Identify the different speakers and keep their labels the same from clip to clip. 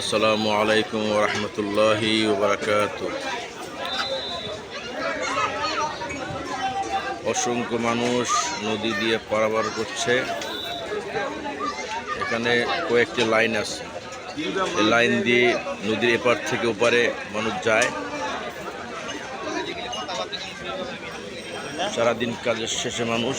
Speaker 1: আসসালামু আলাইকুম রহমতুল্লাহি বারাকাত অসংখ্য মানুষ নদী দিয়ে পারাবার করছে। এখানে কয়েকটি লাইন আছে। এই লাইন দিয়ে নদীর এপার থেকে ওপারে মানুষ যায়। সারাদিন কাজের শেষে মানুষ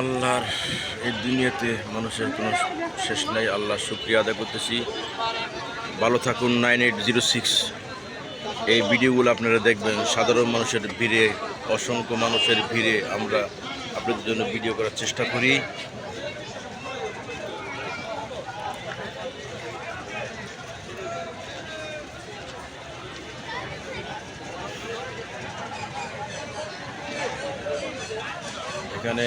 Speaker 1: আল্লাহর এই দুনিয়াতে মানুষের কোনো শেষ নাই। আল্লাহ শুক্রিয়া আদায় করতেছি। ভালো থাকুন, নাইন এইট জিরো সিক্স। এই ভিডিওগুলো আপনারা দেখবেন, সাধারণ মানুষের ভিড়ে, অসংখ্য মানুষের ভিড়ে আমরা আপনাদের জন্য ভিডিও করার চেষ্টা করি। এখানে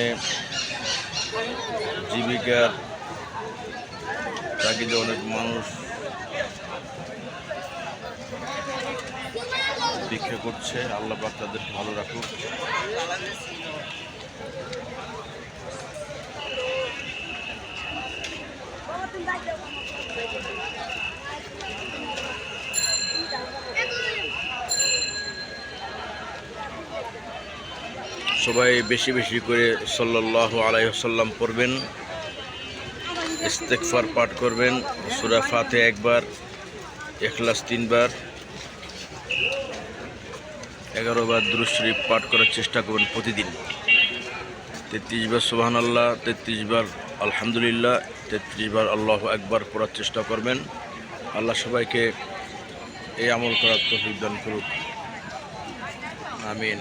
Speaker 1: জীবিকার তাগিদে অনেক মানুষ ভিক্ষা করছে। আল্লাহ পাক তাদের ভালো রাখুক। সবাই বেশি বেশি করে সাল্লাহ আলাইসাল্লাম পড়বেন ইস্তেকফার পাঠ করবেন, সুরা ফাতে একবার এখলাস তিনবার, এগারো বার দুরুদ পাঠ করার চেষ্টা করবেন প্রতিদিন। তেত্রিশ বার সুবাহান আল্লাহ তেত্রিশ বার আলহামদুলিল্লাহ, তেত্রিশ বার আল্লাহ একবার পড়ার চেষ্টা করবেন। আল্লাহ সবাইকে এই আমল করার তৌফিক দান করুক। আমিন।